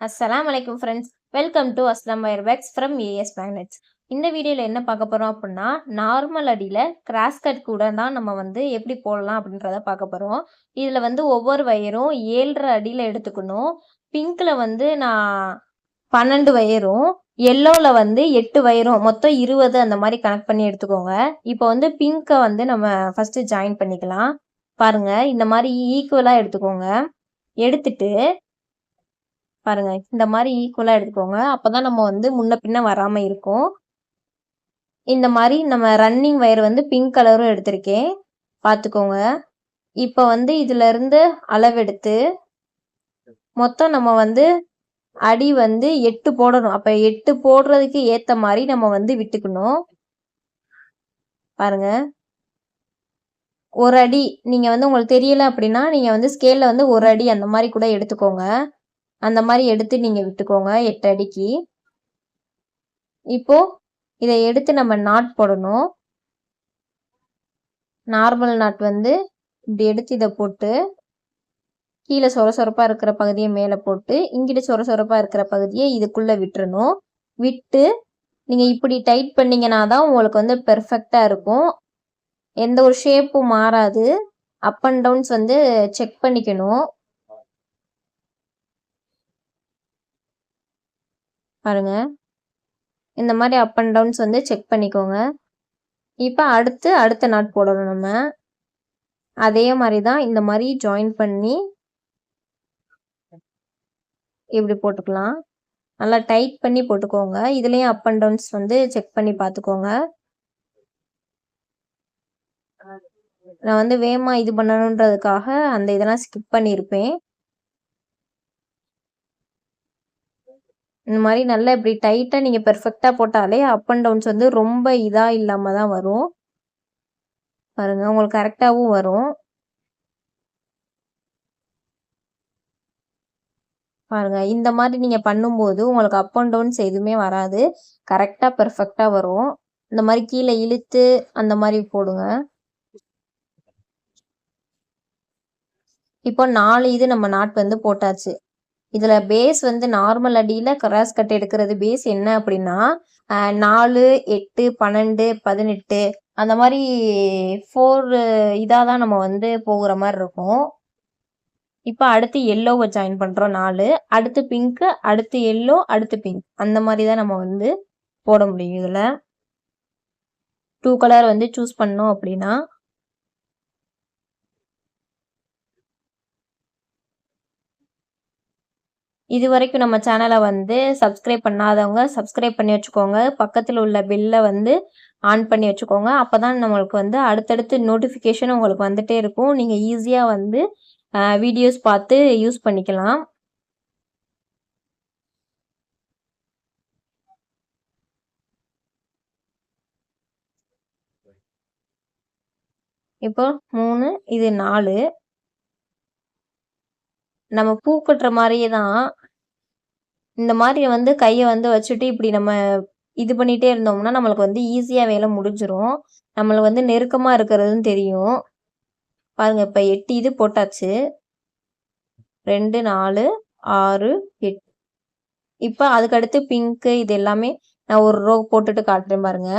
அஸ்லாம் வலைக்கம் friends welcome to அஸ்லாம் வயர்பேக்ஸ் ஃப்ரம் ஏஎஸ் மேக்னெட்ஸ் இந்த வீடியோவில் என்ன பார்க்க போகிறோம் அப்படின்னா நார்மல் அடியில் கிராஸ் கட் கூட தான் நம்ம வந்து எப்படி போடலாம் அப்படின்றத பார்க்க போகிறோம் இதில் வந்து ஒவ்வொரு வயரும் ஏழரை அடியில் எடுத்துக்கணும். பிங்க்கில் வந்து நான் பன்னெண்டு வயரும் எல்லோவில் வந்து எட்டு வயரும் மொத்தம் இருபது அந்த மாதிரி கனெக்ட் பண்ணி எடுத்துக்கோங்க. இப்போ வந்து பிங்க்கை வந்து நம்ம ஃபஸ்ட்டு ஜாயின் பண்ணிக்கலாம். பாருங்க இந்த மாதிரி ஈக்குவலாக எடுத்துக்கோங்க. எடுத்துட்டு பாருங்க இந்த மாதிரி ஈக்குவலாக எடுத்துக்கோங்க. அப்பதான் நம்ம வந்து முன்ன பின்ன வராமல் இருக்கும். இந்த மாதிரி நம்ம ரன்னிங் வயர் வந்து பிங்க் கலரும் எடுத்திருக்கேன். பார்த்துக்கோங்க இப்போ வந்து இதுலேருந்து அளவெடுத்து மொத்தம் நம்ம வந்து அடி வந்து எட்டு போடணும். அப்போ எட்டு போடுறதுக்கு ஏற்ற மாதிரி நம்ம வந்து விட்டுக்கணும். பாருங்க. ஒரு அடி நீங்கள் வந்து உங்களுக்கு தெரியல அப்படின்னா நீங்கள் வந்து ஸ்கேலில் வந்து ஒரு அடி அந்த மாதிரி கூட எடுத்துக்கோங்க. அந்த மாதிரி எடுத்து நீங்கள் விட்டுக்கோங்க எட்டு அடிக்கு. இப்போ இதை எடுத்து நம்ம நாட் போடணும். நார்மல் நாட் வந்து இப்படி எடுத்து இதை போட்டு கீழே சொர சொரப்பாக இருக்கிற பகுதியை மேலே போட்டு இங்கிட்ட சொர சொரப்பாக இருக்கிற பகுதியை இதுக்குள்ளே விட்டுறணும். விட்டு நீங்கள் இப்படி டைட் பண்ணிங்கன்னா தான் உங்களுக்கு வந்து பெர்ஃபெக்டாக இருக்கும். எந்த ஒரு ஷேப்பும் மாறாது. அப் அண்ட் டவுன்ஸ் வந்து செக் பண்ணிக்கணும். பாருங்க. இந்த மாதிரி அப் அண்ட் டவுன்ஸ் வந்து செக் பண்ணிக்கோங்க. இப்போ அடுத்து அடுத்த நாட் போடணும் நம்ம. அதே மாதிரி தான் இந்த மாதிரி ஜாயின் பண்ணி இப்படி போட்டுக்கலாம். நல்லா டைட் பண்ணி போட்டுக்கோங்க. இதுலேயும் அப் அண்ட் டவுன்ஸ் வந்து செக் பண்ணி பார்த்துக்கோங்க. நான் வந்து வேகமாக இது பண்ணணுன்றதுக்காக அந்த இதெல்லாம் ஸ்கிப் பண்ணியிருப்பேன். இந்த மாதிரி நல்லா இப்படி டைட்டாக நீங்கள் பெர்ஃபெக்டாக போட்டாலே அப் அண்ட் டவுன்ஸ் வந்து ரொம்ப இதாக இல்லாமல் தான் வரும். பாருங்கள் உங்களுக்கு கரெக்டாகவும் வரும். பாருங்க இந்த மாதிரி நீங்கள் பண்ணும்போது உங்களுக்கு அப் அண்ட் டவுன்ஸ் எதுவுமே வராது. கரெக்டாக பெர்ஃபெக்டாக வரும். இந்த மாதிரி கீழே இழுத்து அந்த மாதிரி போடுங்க. இப்போ நாலு இது நம்ம நாட் வந்து போட்டாச்சு. இதில் பேஸ் வந்து நார்மல் அடியில் கிராஸ் கட் எடுக்கிறது பேஸ் என்ன அப்படின்னா நாலு எட்டு பன்னெண்டு பதினெட்டு அந்த மாதிரி ஃபோர் இதாக தான் நம்ம வந்து போகிற மாதிரி இருக்கும். இப்போ அடுத்து எல்லோவை ஜாயின் பண்ணுறோம் நாலு. அடுத்து பிங்க்கு அடுத்து எல்லோ அடுத்து பிங்க் அந்த மாதிரி தான் நம்ம வந்து போட முடியும் இதில். டூ கலர் வந்து சூஸ் பண்ணோம் அப்படின்னா இது வரைக்கும் நம்ம சேனலை வந்து சப்ஸ்கிரைப் பண்ணாதவங்க சப்ஸ்கிரைப் பண்ணி வச்சுக்கோங்க. பக்கத்தில் உள்ள பில்லை வந்து ஆன் பண்ணி வச்சுக்கோங்க. அப்போ தான் நம்மளுக்கு வந்து அடுத்தடுத்து நோட்டிஃபிகேஷன் உங்களுக்கு வந்துகிட்டே இருக்கும். நீங்கள் ஈஸியாக வந்து வீடியோஸ் பார்த்து யூஸ் பண்ணிக்கலாம். இப்போ மூணு இது நாலு. நம்ம பூ கட்டுற மாதிரியே தான் இந்த மாதிரி வந்து கையை வந்து வச்சுட்டு இப்படி நம்ம இது பண்ணிட்டே இருந்தோம்னா நம்மளுக்கு வந்து ஈஸியாக வேலை முடிஞ்சிரும். நம்மளுக்கு வந்து நெருக்கமாக இருக்கிறதுன்னு தெரியும். பாருங்க இப்போ எட்டு இது போட்டாச்சு. ரெண்டு நாலு ஆறு எட்டு. இப்போ அதுக்கடுத்து பிங்க்கு இது எல்லாமே நான் ஒரு ரோ போட்டுட்டு காட்டுறேன் பாருங்க.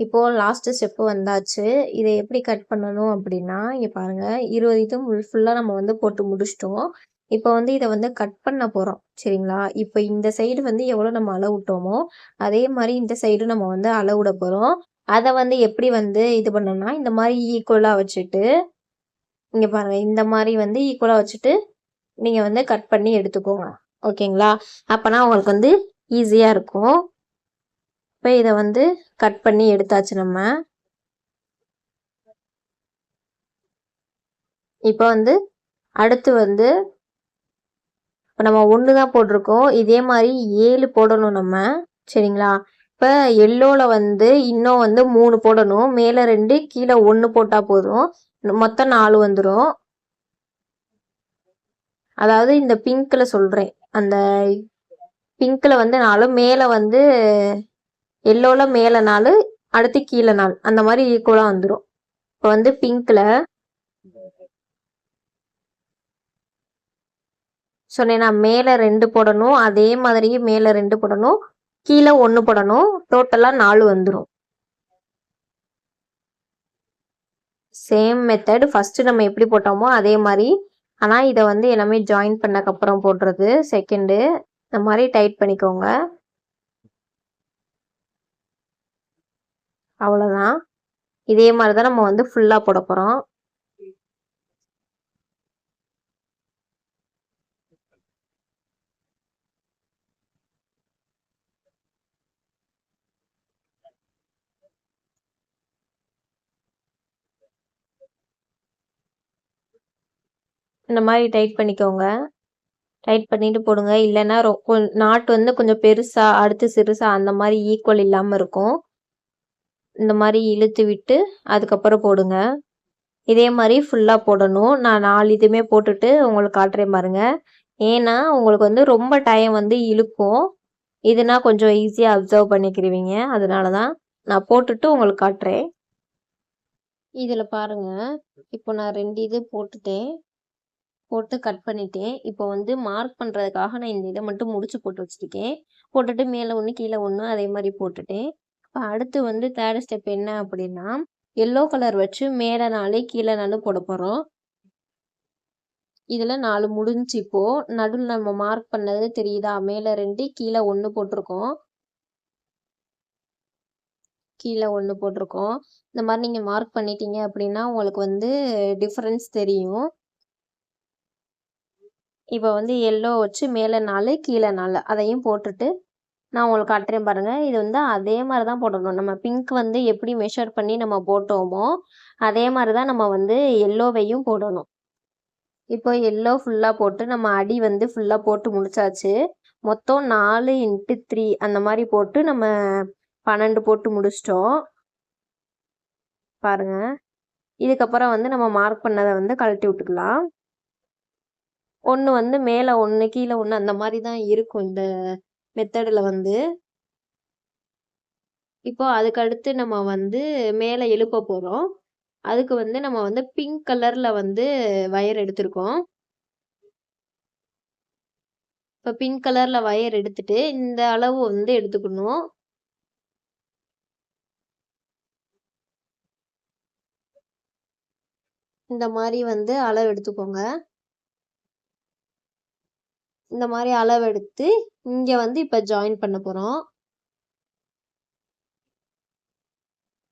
இப்போ லாஸ்ட் ஸ்டெப்பு வந்தாச்சு. இதை எப்படி கட் பண்ணணும் அப்படின்னா இங்கே பாருங்க இருபது இதுவும் ஃபுல்லாக நம்ம வந்து போட்டு முடிச்சிட்டோம். இப்போ வந்து இதை வந்து கட் பண்ண போகிறோம் சரிங்களா? இப்போ இந்த சைடு வந்து எவ்வளோ நம்ம அளவுட்டோமோ அதே மாதிரி இந்த சைடு நம்ம வந்து அளவுட போகிறோம் அதை வந்து எப்படி வந்து இது பண்ணோம்னா இந்த மாதிரி ஈக்குவலாக வச்சுட்டு இங்கே பாருங்கள் இந்த மாதிரி வந்து ஈக்குவலாக வச்சுட்டு நீங்கள் வந்து கட் பண்ணி எடுத்துக்கோங்க. ஓகேங்களா? அப்போனா உங்களுக்கு வந்து ஈஸியாக இருக்கும். இப்போ இதை வந்து கட் பண்ணி எடுத்தாச்சு நம்ம. இப்போ வந்து அடுத்து வந்து இப்போ நம்ம ஒன்று தான் போட்டிருக்கோம். இதே மாதிரி ஏழு போடணும் நம்ம. சரிங்களா? இப்போ எல்லோவில் வந்து இன்னும் வந்து மூணு போடணும். மேலே ரெண்டு கீழே ஒன்று போட்டால் போதும். மொத்தம் நாலு வந்துடும் அதாவது இந்த பிங்க்கில் சொல்கிறேன் அந்த பிங்க்கில் வந்து நாலு மேலே வந்து எல்லோவில் மேலே நாலு அடுத்து கீழே நாலு. அந்த மாதிரி ஈக்குவலாக வந்துடும் இப்போ வந்து பிங்க்கில் சொன்னேன்னா மேலே ரெண்டு போடணும் அதே மாதிரி மேலே ரெண்டு போடணும் கீழே ஒன்று போடணும் டோட்டலாக நாலு வந்துடும் சேம் மெத்தட் ஃபஸ்ட்டு நம்ம எப்படி போட்டோமோ அதே மாதிரி. ஆனால் இதை வந்து எல்லாமே ஜாயின் பண்ணக்கப்புறம் போடுறது. செகண்டு இந்த மாதிரி டைட் பண்ணிக்கோங்க. அவ்வளோதான் இதே மாதிரி தான் நம்ம வந்து ஃபுல்லாக போட போகிறோம் இந்த மாதிரி டைட் பண்ணிக்கோங்க. டைட் பண்ணிட்டு போடுங்க. இல்லைன்னா ரொ கொ- நாட்டு வந்து கொஞ்சம் பெருசா அடுத்து சிறுசா அந்த மாதிரி ஈக்குவல் இல்லாமல் இருக்கும். இந்த மாதிரி இழுத்து விட்டு அதுக்கப்புறம் போடுங்க. இதே மாதிரி ஃபுல்லாக போடணும். நான் நாலு இதுவுமே போட்டுட்டு உங்களுக்கு காட்டுறேன் பாருங்க. ஏன்னா உங்களுக்கு வந்து ரொம்ப டைம் வந்து இழுக்கும். இதுனா கொஞ்சம் ஈஸியாக அப்சர்வ் பண்ணிக்கிருவீங்க. அதனால தான் நான் போட்டுட்டு உங்களுக்கு காட்டுறேன். இதில் பாருங்க. இப்போ நான் ரெண்டு இது போட்டுட்டேன். போட்டு கட் பண்ணிட்டேன். இப்போ வந்து மார்க் பண்ணுறதுக்காக நான் இந்த இதை மட்டும் முடிச்சு போட்டு வச்சுருக்கேன். போட்டுட்டு மேலே ஒன்று கீழே ஒன்று அதே மாதிரி போட்டுட்டேன். இப்போ அடுத்து வந்து தேர்ட் ஸ்டெப் என்ன அப்படின்னா எல்லோ கலர் வச்சு மேலே நாலு கீழே நாலு போட போகிறோம் இதில் நாலு முடிஞ்சு இப்போ நடுவில் நம்ம மார்க் பண்ணது தெரியுதா? மேலே ரெண்டு கீழே ஒன்று போட்டிருக்கோம். கீழே ஒன்று போட்டிருக்கோம். இந்த மாதிரி நீங்கள் மார்க் பண்ணிட்டீங்க அப்படின்னா உங்களுக்கு வந்து டிஃப்ரென்ஸ் தெரியும். இப்போ வந்து எல்லோ வச்சு மேலே நாலு கீழே நாலு. அதையும் போட்டுட்டு நான் உங்களுக்கு காட்டுறேன் பாருங்கள் இது வந்து அதே மாதிரி தான் போடணும் நம்ம பிங்க் வந்து எப்படி மெஷர் பண்ணி நம்ம போட்டோமோ அதே மாதிரி தான் நம்ம வந்து எல்லோவையும் போடணும். இப்போ எல்லோ ஃபுல்லாக போட்டு நம்ம அடி வந்து ஃபுல்லாக போட்டு முடிச்சாச்சு. மொத்தம் நாலு இன்ட்டு த்ரீ அந்த மாதிரி போட்டு நம்ம பன்னெண்டு போட்டு முடிச்சிட்டோம். பாருங்கள் இதுக்கப்புறம் வந்து நம்ம மார்க் பண்ணதை வந்து கழட்டி விட்டுக்கலாம். ஒன்று வந்து மேலே ஒன்று கீழே ஒன்று அந்த மாதிரி தான் இருக்கும் இந்த மெத்தடில் வந்து. இப்போ அதுக்கடுத்து நம்ம வந்து மேலே எழுப்ப போகிறோம் அதுக்கு வந்து நம்ம வந்து பிங்க் கலரில் வந்து வயர் எடுத்திருக்கோம். இப்போ பிங்க் கலரில் வயர் எடுத்துட்டு இந்த அளவு வந்து எடுத்துக்கணும். இந்த மாதிரி வந்து அளவு எடுத்துக்கோங்க. இந்த மாதிரி அளவெடுத்து இங்கே வந்து இப்போ ஜாயின் பண்ண போகிறோம்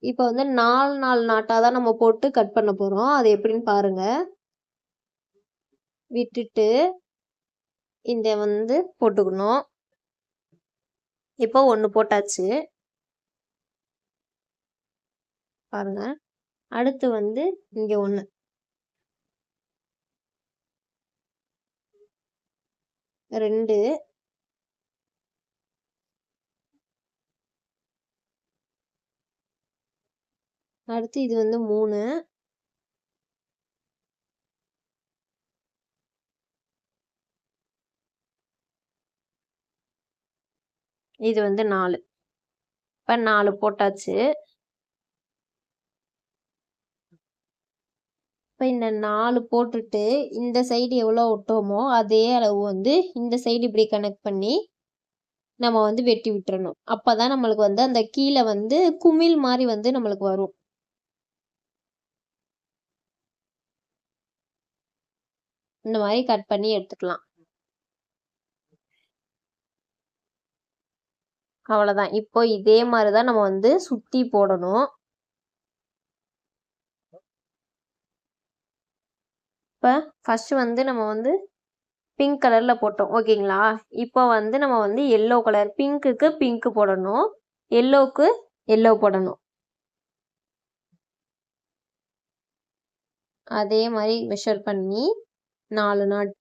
இப்போ வந்து நாலு நாலு நாட்டாக தான் நம்ம போட்டு கட் பண்ண போகிறோம் அது எப்படின்னு பாருங்கள் விட்டுட்டு இந்த வந்து போட்டுக்கணும். இப்போ ஒன்று போட்டாச்சு. பாருங்க. அடுத்து வந்து இங்கே ஒன்று ரெண்டு. அடுத்து இது வந்து மூணு. இது வந்து நாலு. இப்போ நாலு போட்டாச்சு. இப்போ இந்த நாலு போட்டுட்டு இந்த சைடு எவ்வளோ விட்டோமோ அதே அளவு வந்து இந்த சைடு இப்படி கனெக்ட் பண்ணி நம்ம வந்து வெட்டி விட்டுறணும். அப்போ தான் நம்மளுக்கு வந்து அந்த கீழே வந்து குமிழ் மாதிரி வந்து நம்மளுக்கு வரும். இந்த மாதிரி கட் பண்ணி எடுத்துக்கலாம். அவ்வளோதான் இப்போ இதே மாதிரி தான் நம்ம வந்து சுற்றி போடணும். இப்போ ஃபஸ்ட்டு வந்து நம்ம வந்து பிங்க் கலரில் போட்டோம். ஓகேங்களா? இப்போ வந்து நம்ம வந்து எல்லோ கலர் பிங்க்குக்கு பிங்க்கு போடணும். எல்லோவுக்கு எல்லோ போடணும். அதே மாதிரி மெஷர் பண்ணி நாலு நாட்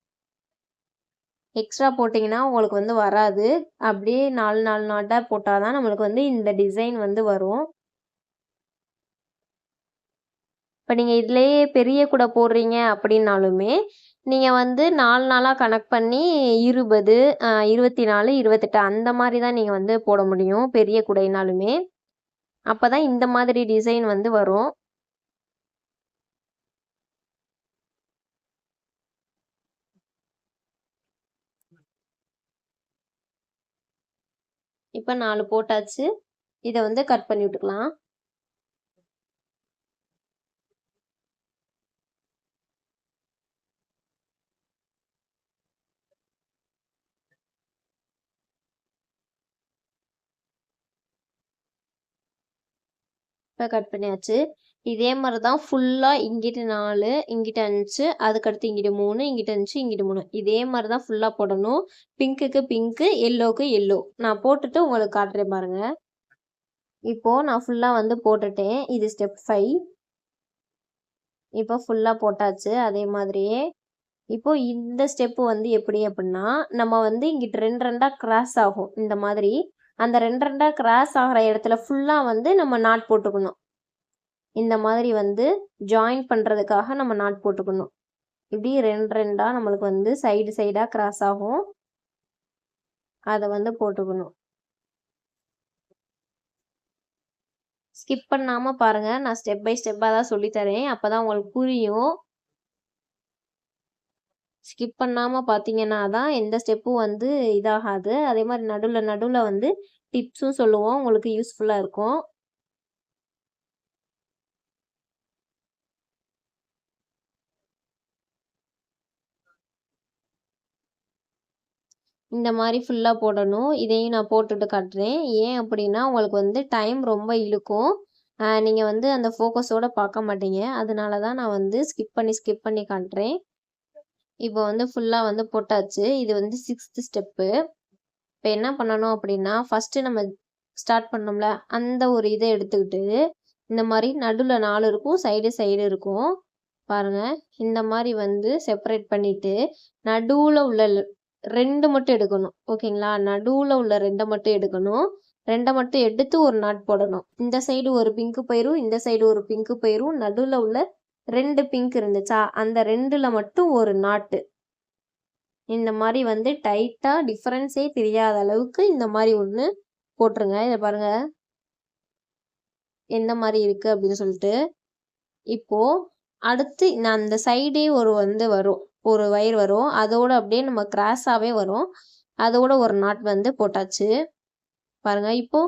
எக்ஸ்ட்ரா போட்டிங்கன்னா உங்களுக்கு வந்து வராது. அப்படியே நாலு நாலு நாட்டாக போட்டால் தான் நம்மளுக்கு வந்து இந்த டிசைன் வந்து வரும். இப்போ நீங்கள் இதிலேயே பெரிய கூட போடுறீங்க அப்படின்னாலுமே நீங்கள் வந்து நாலு நாளாக கணக்கு பண்ணி இருபது இருபத்தி நாலு இருபத்தெட்டு அந்த மாதிரி தான் நீங்கள் வந்து போட முடியும் பெரிய குடைனாலுமே. அப்போ தான் இந்த மாதிரி டிசைன் வந்து வரும். இப்போ நாலு போட்டாச்சு. இதை வந்து கட் பண்ணி விட்டுக்கலாம். இப்போ கட் பண்ணியாச்சு. இதே மாதிரி தான் ஃபுல்லாக இங்கிட்டு நாலு இங்கிட்ட அஞ்சு அதுக்கடுத்து இங்கிட்டு மூணு இங்கிட்ட அஞ்சு இங்கிட்டு மூணு. இதே மாதிரி தான் ஃபுல்லாக போடணும். பிங்க்குக்கு பிங்க்கு எல்லோவுக்கு எல்லோ நான் போட்டுட்டு உங்களுக்கு காட்டுறேன் பாருங்க. இப்போது நான் ஃபுல்லாக வந்து போட்டுட்டேன். இது ஸ்டெப் ஃபைவ் இப்போ ஃபுல்லாக போட்டாச்சு. அதே மாதிரியே. இப்போ இந்த ஸ்டெப்பு வந்து எப்படி அப்படின்னா நம்ம வந்து இங்கிட்டு ரெண்டு ரெண்டாக கிராஸ் ஆகும். இந்த மாதிரி அந்த ரெண்டு ரெண்டாக கிராஸ் ஆகிற இடத்துல ஃபுல்லாக வந்து நம்ம நாட் போட்டுக்கணும். இந்த மாதிரி வந்து ஜாயின் பண்ணுறதுக்காக நம்ம நாட் போட்டுக்கணும். இப்படி ரெண்டு ரெண்டாக நம்மளுக்கு வந்து சைடு சைடாக கிராஸ் ஆகும். அதை வந்து போட்டுக்கணும். ஸ்கிப் பண்ணாமல் பாருங்கள் நான் ஸ்டெப் பை ஸ்டெப்பாக தான் சொல்லித்தரேன். அப்போ தான் உங்களுக்கு புரியும். ஸ்கிப் பண்ணாமல் பார்த்தீங்கன்னா தான் எந்த ஸ்டெப்பும் வந்து இதாகாது. அதே மாதிரி நடுவில் நடுவில் வந்து டிப்ஸும் சொல்லுவோம். உங்களுக்கு யூஸ்ஃபுல்லாக இருக்கும். இந்த மாதிரி ஃபுல்லாக போடணும். இதையும் நான் போட்டுட்டு காட்டுறேன். ஏன் அப்படின்னா உங்களுக்கு வந்து டைம் ரொம்ப இழுக்கும். நீங்கள் வந்து அந்த ஃபோக்கஸோடு பார்க்க மாட்டீங்க. அதனால தான் நான் வந்து ஸ்கிப் பண்ணி ஸ்கிப் பண்ணி காட்டுறேன். இப்போ வந்து ஃபுல்லாக வந்து போட்டாச்சு. இது வந்து சிக்ஸ்த்து ஸ்டெப்பு இப்போ என்ன பண்ணணும் அப்படின்னா ஃபஸ்ட்டு நம்ம ஸ்டார்ட் பண்ணோம்ல அந்த ஒரு இதை எடுத்துக்கிட்டு இந்த மாதிரி நடுவில் நாலு இருக்கும் சைடு சைடு இருக்கும். பாருங்கள் இந்த மாதிரி வந்து செப்பரேட் பண்ணிவிட்டு நடுவில் உள்ள ரெண்டு மட்டும் எடுக்கணும். ஓகேங்களா? நடுவில் உள்ள ரெண்டை மட்டும் எடுக்கணும். ரெண்டை மட்டும் எடுத்து ஒரு நாட் போடணும். இந்த சைடு ஒரு பிங்க்கு பயிரும் இந்த சைடு ஒரு பிங்க்கு பயிரும் நடுவில் உள்ள ரெண்டு பிங்க் இருந்துச்சா? அந்த ரெண்டில் மட்டும் ஒரு நாட்டு இந்த மாதிரி வந்து டைட்டாக டிஃப்ரென்ஸே தெரியாத அளவுக்கு இந்த மாதிரி ஒன்று போட்டுருங்க. இதை பாருங்க. எந்த மாதிரி இருக்குது அப்படின்னு சொல்லிட்டு. இப்போது அடுத்து நான் அந்த சைடே ஒரு வந்து வரும். ஒரு வயர் வரும். அதோட அப்படியே நம்ம கிராஸாகவே வரும். அதோட ஒரு நாட் வந்து போட்டாச்சு. பாருங்க. இப்போ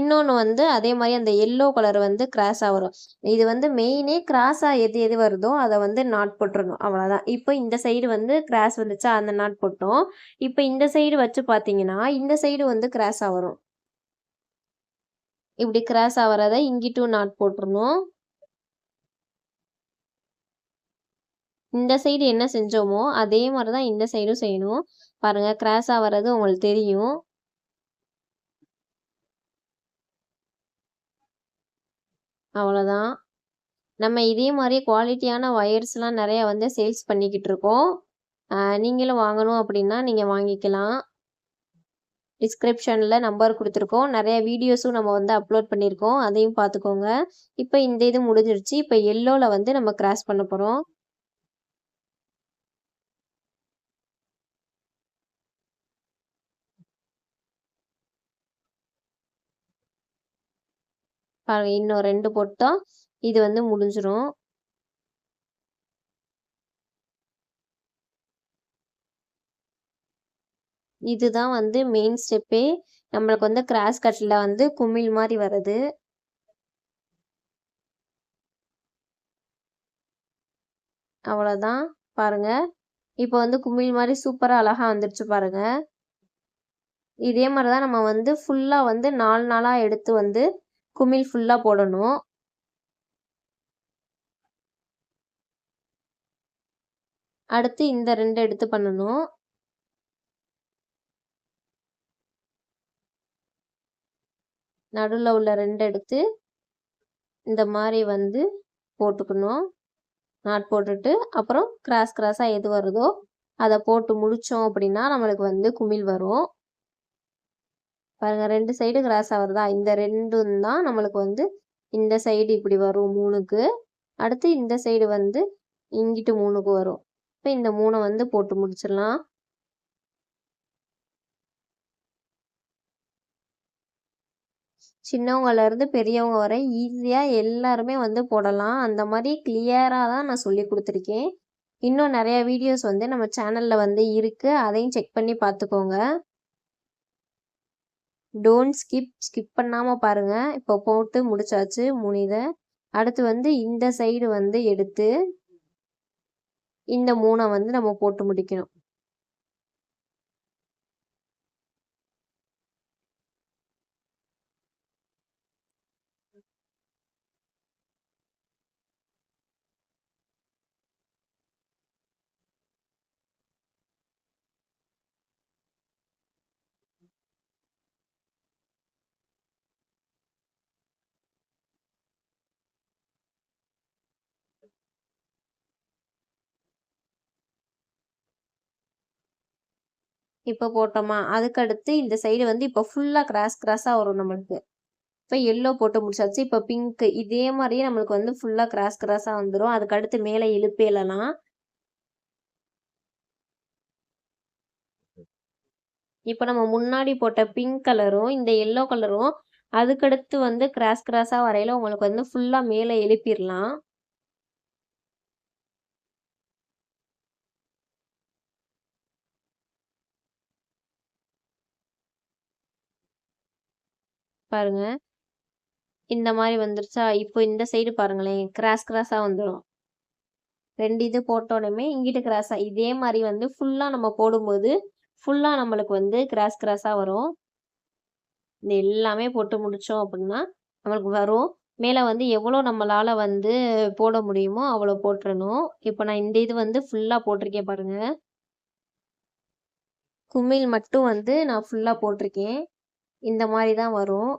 இன்னொன்று வந்து அதே மாதிரி அந்த எல்லோ கலர் வந்து கிராஸாக வரும். இது வந்து மெயினே கிராஸாக எது எது வருதோ அதை வந்து நாட் போட்டுருணும் அவ்வளோதான் இப்போ இந்த சைடு வந்து கிராஸ் வந்துச்சா அந்த நாட் போட்டோம். இப்போ இந்த சைடு வச்சு பார்த்தீங்கன்னா இந்த சைடு வந்து கிராஸாக வரும். இப்படி கிராஸ் ஆகிறத இங்கிட்டும் நாட் போட்டுருணும் இந்த சைடு என்ன செஞ்சோமோ அதே மாதிரி தான் இந்த சைடும் செய்யணும். பாருங்கள் கிராஸ் ஆகிறது உங்களுக்கு தெரியும். அவ்வளோதான் நம்ம இதே மாதிரி குவாலிட்டியான ஒயர்ஸ்லாம் நிறைய வந்து சேல்ஸ் பண்ணிக்கிட்டு இருக்கோம். நீங்களும் வாங்கணும் அப்படின்னா நீங்கள் வாங்கிக்கலாம். டிஸ்கிரிப்ஷனில் நம்பர் கொடுத்துருக்கோம். நிறைய வீடியோஸும் நம்ம வந்து அப்லோட் பண்ணியிருக்கோம். அதையும் பார்த்துக்கோங்க. இப்போ இந்த இது முடிஞ்சிருச்சு. இப்போ எல்லோவில் வந்து நம்ம கிராஸ் பண்ண போகிறோம் இன்னும் ரெண்டு போட்டால் இது வந்து முடிஞ்சிரும். இதுதான் வந்து மெயின் ஸ்டெப்பே நம்மளுக்கு வந்து கிராஸ் கட்டில் வந்து குமிழ் மாதிரி வருது. அவ்வளோதான் பாருங்க இப்போ வந்து குமிழ் மாதிரி சூப்பராக அழகாக வந்துருச்சு பாருங்க. இதே மாதிரி தான் நம்ம வந்து ஃபுல்லாக வந்து நாலு நாளாக எடுத்து வந்து குமிழ் ஃபுல்லாக போடணும். அடுத்து இந்த ரெண்டு எடுத்து பண்ணணும். நடுவில் உள்ள ரெண்டு எடுத்து இந்த மாதிரி வந்து போட்டுக்கணும். நாட் போட்டுட்டு அப்புறம் கிராஸ் கிராஸாக எது வருதோ அதை போட்டு முடித்தோம் அப்படின்னா நம்மளுக்கு வந்து குமிழ் வரும். பாருங்கள் ரெண்டு சைடு கிராஸ் ஆகுறதா இந்த ரெண்டும் தான் நம்மளுக்கு வந்து இந்த சைடு இப்படி வரும் மூணுக்கு. அடுத்து இந்த சைடு வந்து இங்கிட்டு மூணுக்கு வரும். இப்போ இந்த மூணை வந்து போட்டு முடிச்சிடலாம். சின்னவங்கலேருந்து பெரியவங்க வரை ஈஸியாக எல்லாருமே வந்து போடலாம். அந்த மாதிரி கிளியராக தான் நான் சொல்லி கொடுத்துருக்கேன். இன்னும் நிறைய வீடியோஸ் வந்து நம்ம சேனலில் வந்து இருக்குது அதையும் செக் பண்ணி பார்த்துக்கோங்க. டோன்ட் ஸ்கிப் ஸ்கிப் பண்ணாமல் பாருங்கள் இப்போ போட்டு முடிச்சாச்சு மூணு இதை அடுத்து வந்து இந்த சைடு வந்து எடுத்து இந்த மூணை வந்து நம்ம போட்டு முடிக்கணும். இப்போ போட்டோமா? அதுக்கடுத்து இந்த சைடு வந்து இப்போ ஃபுல்லாக கிராஸ் கிராஸாக வரும் நம்மளுக்கு. இப்போ எல்லோ போட்டு முடிச்சாச்சு. இப்போ பிங்க் இதே மாதிரியே நம்மளுக்கு வந்து ஃபுல்லாக கிராஸ் கிராஸாக வந்துடும் அதுக்கடுத்து மேலே இழுப்பேலலாம் இப்போ நம்ம முன்னாடி போட்ட பிங்க் கலரும் இந்த எல்லோ கலரும் அதுக்கடுத்து வந்து கிராஸ் கிராஸாக வரையில உங்களுக்கு வந்து ஃபுல்லாக மேலே எழுப்பிடலாம். பாருங்க. இந்த மாதிரி வந்துருச்சா? இப்போ இந்த சைடு பாருங்களேன். கிராஸ் கிராஸாக வந்துடும் ரெண்டு இது போட்டோடனே இங்கிட்டு கிராஸாக இதே மாதிரி வந்து ஃபுல்லாக நம்ம போடும்போது ஃபுல்லாக நம்மளுக்கு வந்து கிராஸ் கிராஸாக வரும். இது எல்லாமே போட்டு முடித்தோம் அப்படின்னா நம்மளுக்கு வரும். மேலே வந்து எவ்வளோ நம்மளால் வந்து போட முடியுமோ அவ்வளோ போட்டுறணும். இப்போ நான் இந்த இது வந்து ஃபுல்லாக போட்டிருக்கேன் பாருங்கள் குமிழ் மட்டும் வந்து நான் ஃபுல்லாக போட்டிருக்கேன். இந்த மாதிரி தான் வரும்.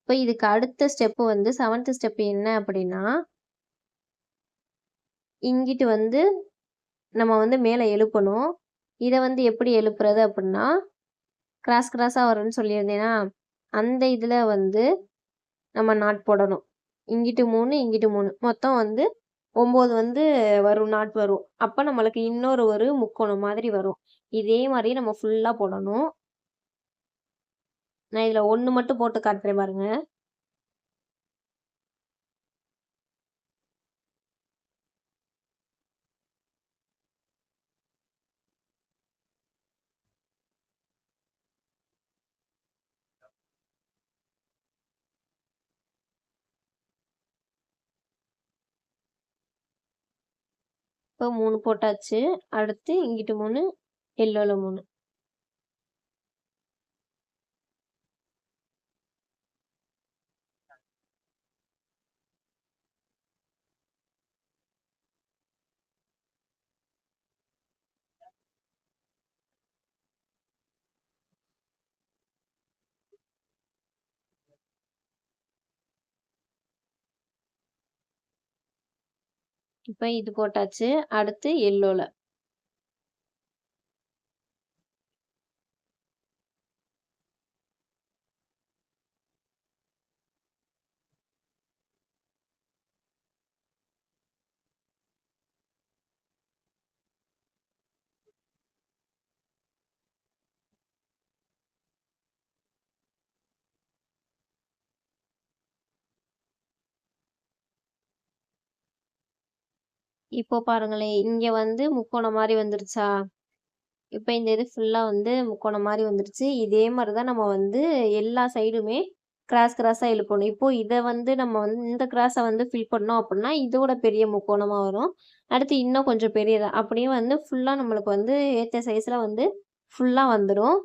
இப்போ இதுக்கு அடுத்த ஸ்டெப்பு வந்து செவன்த் ஸ்டெப் என்ன அப்படின்னா இங்கிட்டு வந்து நம்ம வந்து மேலே எழுப்பணும். இதை வந்து எப்படி எழுப்புறது அப்படின்னா கிராஸ் கிராஸாக வரும்னு சொல்லியிருந்தேன்னா அந்த இதில் வந்து நம்ம நாட் போடணும். இங்கிட்டு மூணு இங்கிட்டு மூணு. மொத்தம் வந்து ஒம்பது வந்து வரும் நாட் வரும். அப்போ நம்மளுக்கு இன்னொரு ஒரு முக்கோணம் மாதிரி வரும். இதே மாதிரியே நம்ம ஃபுல்லாக போடணும். நான் இதில் ஒன்று மட்டும் போட்டு காட்டுறேன் பாருங்க. இப்போ மூணு போட்டாச்சு. அடுத்து இங்கிட்டு மூணு எல்லோல மூணு இப்போ இது போட்டாச்சு. அடுத்து எல்லோவில் இப்போ பாருங்களேன் இங்க வந்து முக்கோணம் மாதிரி வந்துருச்சா? இப்போ இந்த இது ஃபுல்லாக வந்து முக்கோணம் மாதிரி வந்துருச்சு. இதே மாதிரி தான் நம்ம வந்து எல்லா சைடுமே கிராஸ் கிராஸாக இழுக்கணும். இப்போ இதை வந்து நம்ம வந்து இந்த கிராஸை வந்து ஃபில் பண்ணோம் அப்படின்னா இதோட பெரிய முக்கோணமாக வரும். அடுத்து இன்னும் கொஞ்சம் பெரியதாக அப்படியே வந்து ஃபுல்லாக நம்மளுக்கு வந்து ஏற்ற சைஸில் வந்து ஃபுல்லாக வந்துடும்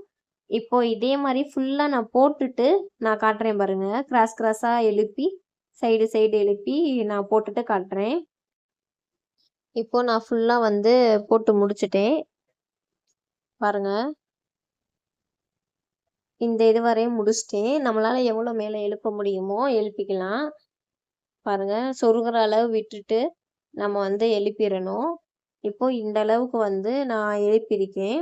இப்போ இதே மாதிரி ஃபுல்லாக நான் போட்டுட்டு நான் காட்டுறேன் பாருங்க. கிராஸ் கிராஸாக எழுப்பி சைடு சைடு எழுப்பி நான் போட்டுட்டு காட்டுறேன். இப்போ நான் ஃபுல்லாக வந்து போட்டு முடிச்சிட்டேன். பாருங்கள் இந்த இது வரையும் முடிச்சிட்டேன். நம்மளால் எவ்வளோ மேலே எழுப்ப முடியுமோ எழுப்பிக்கலாம். பாருங்கள் சொருகிற அளவு விட்டுட்டு நம்ம வந்து எழுப்பிடணும். இப்போ இந்த அளவுக்கு வந்து நான் எழுப்பியிருக்கேன்.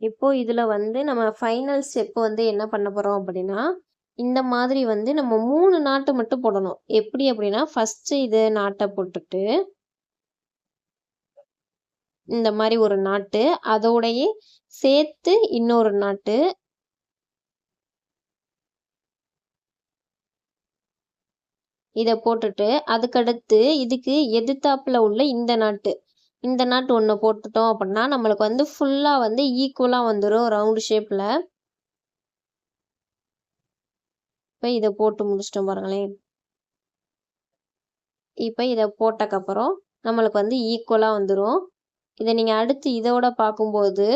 இப்போ இதில் வந்து நம்ம ஃபைனல் ஸ்டெப் வந்து என்ன பண்ண போகிறோம் அப்படின்னா இந்த மாதிரி வந்து நம்ம மூணு நாட்டு மட்டும் போடணும். எப்படி அப்படின்னா ஃபஸ்ட்டு இது நாட்டை போட்டுட்டு இந்த மாதிரி ஒரு நாட்டு அதோடையே சேர்த்து இன்னொரு நாட்டு. இதை போட்டுட்டு அதுக்கடுத்து இதுக்கு எதிர்த்தாப்புல உள்ள இந்த நாட்டு. இந்த நாட்டு ஒன்று போட்டுட்டோம் அப்படின்னா நம்மளுக்கு வந்து ஃபுல்லாக வந்து ஈக்குவலாக வந்துடும் ரவுண்டு ஷேப்பில் இப்போ இதை போட்டு முடிச்சிட்டோம் பாருங்களேன். இப்போ இதை போட்டக்கப்புறம் நம்மளுக்கு வந்து ஈக்குவலாக வந்துடும் இதை நீங்கள் அடுத்து இதோட பார்க்கும்போது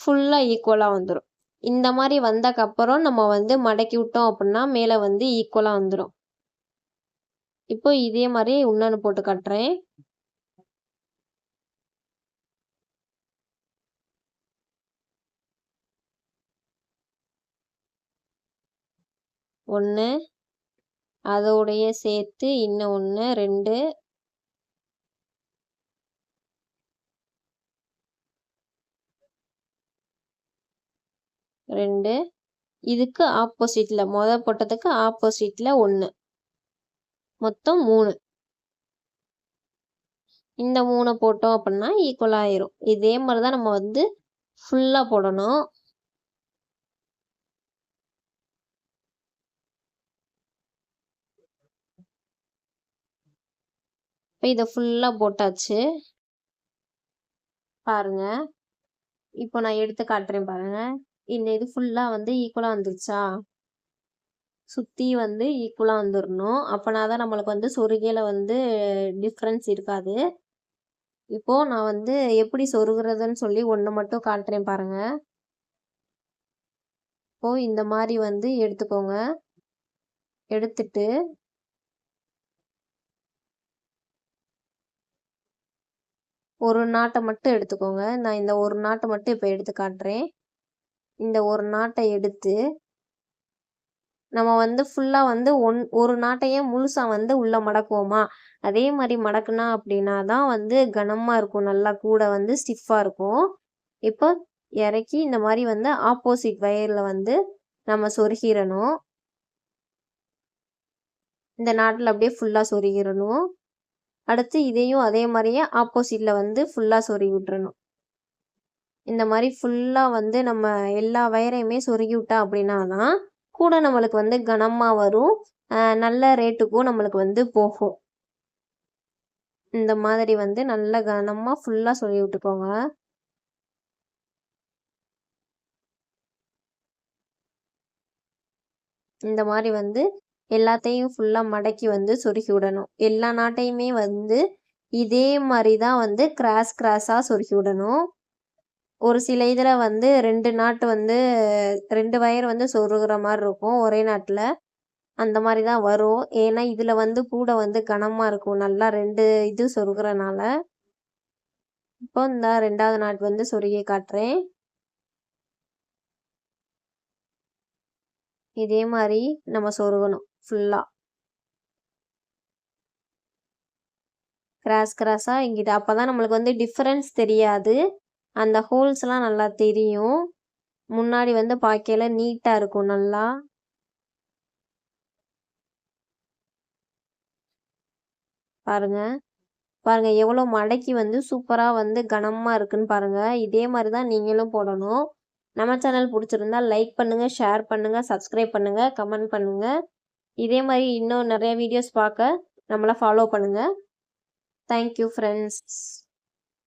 ஃபுல்லாக ஈக்குவலாக வந்துடும் இந்த மாதிரி வந்தக்கப்புறம் நம்ம வந்து மடக்கி விட்டோம் அப்படின்னா மேலே வந்து ஈக்குவலாக வந்துடும் இப்போ இதே மாதிரி இன்னொன்று போட்டு கட்டுறேன். ஒன்று அதோடைய சேர்த்து இன்னும் ஒன்று ரெண்டு ரெண்டு. இதுக்கு ஆப்போசிட்டில் மொதல் போட்டதுக்கு ஆப்போசிட்டில் ஒன்று மொத்தம் மூணு. இந்த மூணை போட்டோம் அப்படின்னா ஈக்குவல் ஆயிரும். இதே மாதிரி தான் நம்ம வந்து ஃபுல்லாக போடணும். இப்போ இதை ஃபுல்லாக போட்டாச்சு. பாருங்க. இப்போ நான் எடுத்து காட்டுறேன் பாருங்க. இந்த இது ஃபுல்லாக வந்து ஈக்குவலாக வந்துருச்சா? சுற்றி வந்து ஈக்குவலாக வந்துடணும் அப்போனா தான் நம்மளுக்கு வந்து சொருகையில் வந்து டிஃப்ரென்ஸ் இருக்காது. இப்போது நான் வந்து எப்படி சொருகிறதுன்னு சொல்லி ஒன்று மட்டும் காட்டுறேன் பாருங்கள் இப்போது இந்த மாதிரி வந்து எடுத்துக்கோங்க. எடுத்துட்டு ஒரு நாட்டை மட்டும் எடுத்துக்கோங்க. நான் இந்த ஒரு நாட்டை மட்டும் இப்போ எடுத்து காட்டுறேன். இந்த ஒரு நாட்டை எடுத்து நம்ம வந்து ஃபுல்லாக வந்து ஒன் ஒரு நாட்டையே முழுசாக வந்து உள்ளே மடக்குவோமா? அதே மாதிரி மடக்குனா அப்படின்னா தான் வந்து கனமாக இருக்கும். நல்லா கூட வந்து ஸ்டிஃபாக இருக்கும். இப்போ இறக்கி இந்த மாதிரி வந்து ஆப்போசிட் வயரில் வந்து நம்ம சொருகிடணும் இந்த நாட்டில் அப்படியே ஃபுல்லாக சொருகிடணும் அடுத்து இதையும் அதே மாதிரியே ஆப்போசிட்டில் வந்து ஃபுல்லாக சொருகி விட்டுறணும். இந்த மாதிரி ஃபுல்லாக வந்து நம்ம எல்லா வயரையுமே சொருகி விட்டா அப்படின்னா தான் கூட நம்மளுக்கு வந்து கனமாக வரும். நல்ல ரேட்டுக்கும் நம்மளுக்கு வந்து போகும். இந்த மாதிரி வந்து நல்ல கனமாக ஃபுல்லாக சொல்லி விட்டுக்கோங்க. இந்த மாதிரி வந்து எல்லாத்தையும் ஃபுல்லாக மடக்கி வந்து சொருகி விடணும். எல்லா நாட்டையுமே வந்து இதே மாதிரி தான் வந்து கிராஸ் கிராஸாக சொருகி விடணும். ஒரு சில இதில் வந்து ரெண்டு நாட்டு வந்து ரெண்டு வயர் வந்து சொருகிற மாதிரி இருக்கும். ஒரே நாட்டில் அந்த மாதிரி தான் வரும். ஏன்னா இதில் வந்து கூட வந்து கனமாக இருக்கும். நல்லா ரெண்டு இது சொருகிறனால. இப்போ இந்த ரெண்டாவது நாட்டு வந்து சொருகி காட்டுறேன். இதே மாதிரி நம்ம சொருகணும் ஃபுல்லாக கிராஸ் கிராஸாக இங்கிட்ட அப்போ தான் நம்மளுக்கு வந்து டிஃப்ரென்ஸ் தெரியாது. அந்த ஹோல்ஸ்லாம் நல்லா தெரியும். முன்னாடி வந்து பார்க்கையில நீட்டாக இருக்கும் நல்லா. பாருங்க. பாருங்க எவ்வளோ மடக்கி வந்து சூப்பராக வந்து கனமாக இருக்குன்னு பாருங்க. இதே மாதிரி தான் நீங்களும் போடணும். நம்ம சேனல் பிடிச்சிருந்தா லைக் பண்ணுங்க ஷேர் பண்ணுங்க சப்ஸ்கிரைப் பண்ணுங்க கமெண்ட் பண்ணுங்க. இதே மாதிரி இன்னும் நிறைய வீடியோஸ் பார்க்க நம்மளை ஃபாலோ பண்ணுங்க. Thank you friends